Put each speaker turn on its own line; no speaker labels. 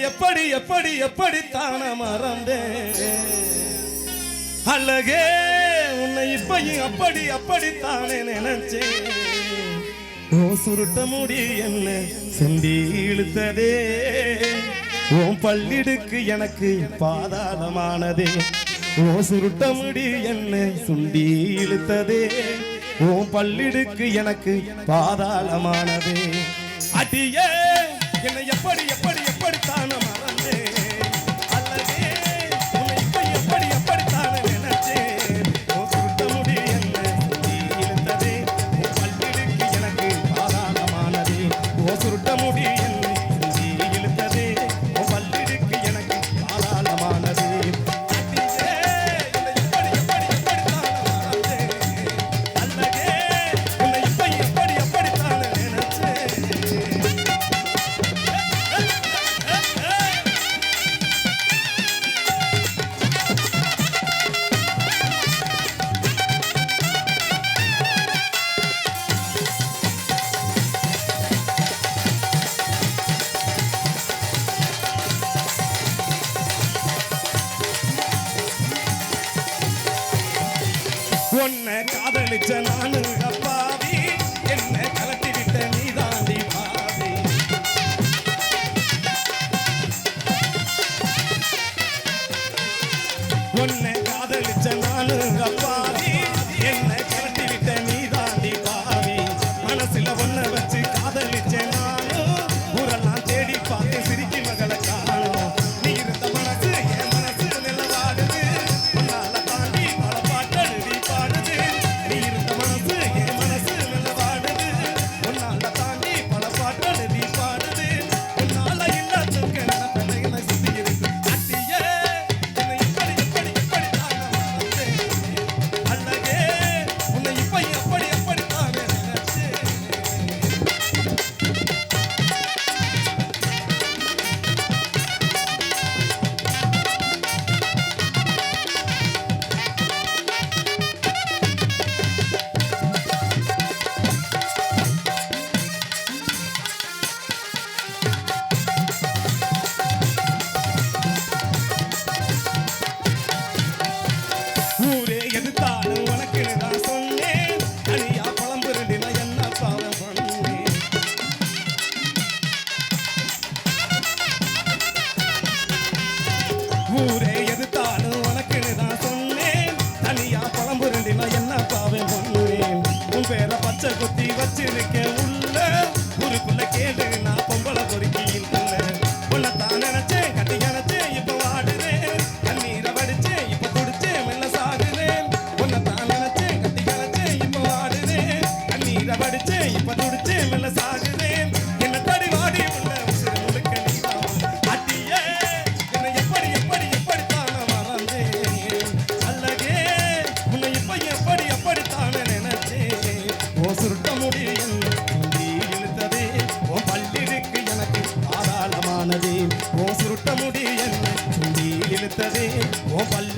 எப்படி எப்படி எப்படித்தான தான மறந்தேன்? அழகே உன்னை இப்பையும் அப்படி அப்படி தானே நினைச்சேன். ஓ சுருட்ட முடி என்ன செந்தி இழுத்ததே. உன் பள்ளிடுக்கு எனக்கு பாதாளமானதே. ஓ சுருட்ட முடி என்ன சுண்டி இழுத்ததே. உன் பள்ளிடுக்கு எனக்கு பாதாளமானதே. அடியே என்னை எப்படி எப்படி உன்னை காதலிச்ச நானு அப்பா. பார்த்ததே ஓ பல்ல